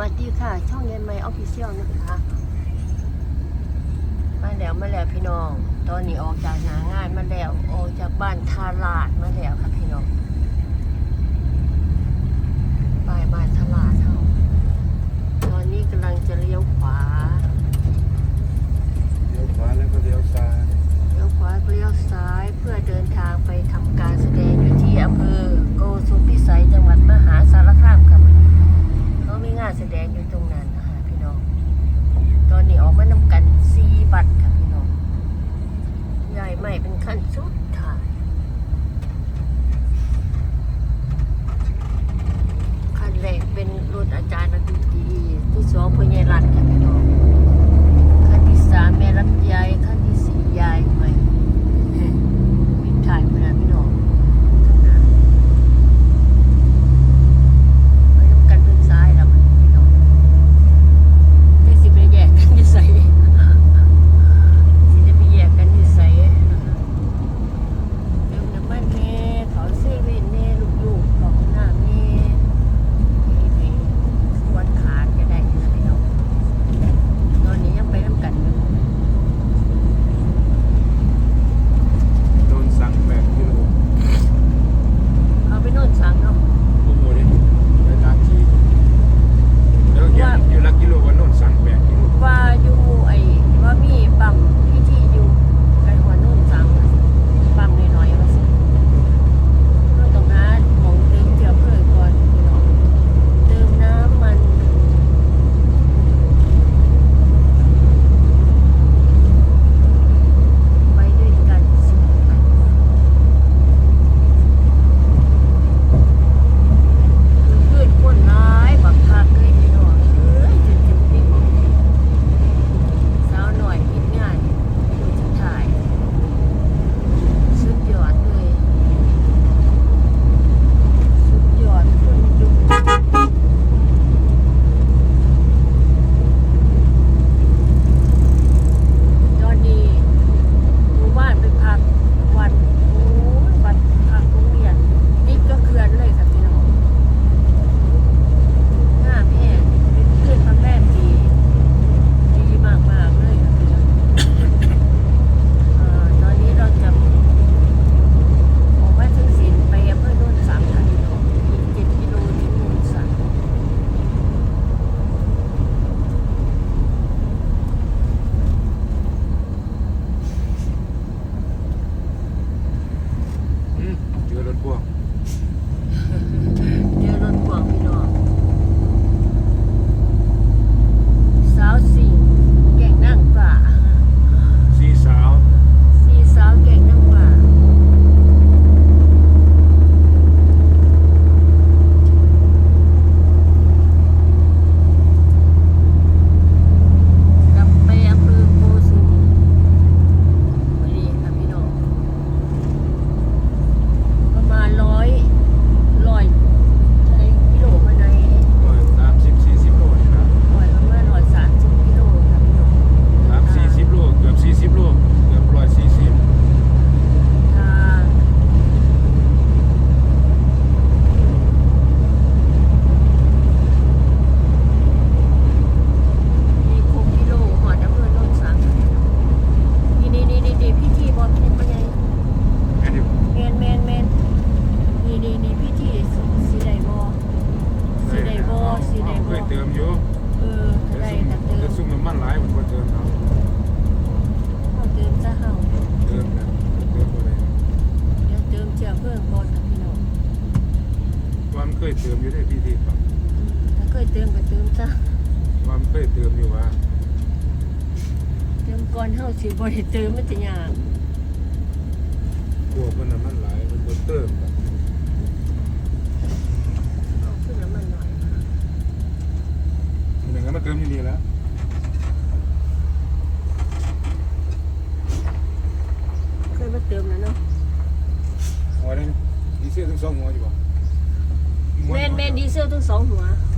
วัสดีค่ะ ช่องเย็นไมออฟฟิเชียลนะคะ มาแล้วมาแล้วพี่น้อง ตอนนี้ออกจากหางานมาแล้วออกจากบ้านทาลาดมาแล้วค่ะพี่น้องไปบ้านทาลาดเท่าตอนนี้กำลังจะเลี้ยวขวา ติมอยู่ได้พี่ที่ครับถ้าเคยเติมก็เติมซะวันเคยเติมอยู่ว่าเติมก่อนเฮาสิบ่ไเติมมันจะยากพวกมันน้ำมันหลายมันบนเติมครับเอาขึ้นน้ำมันหน่อยค่ะอย่างนั้นมาเติมที่นี่แล้ว 你是要炖烧什、啊？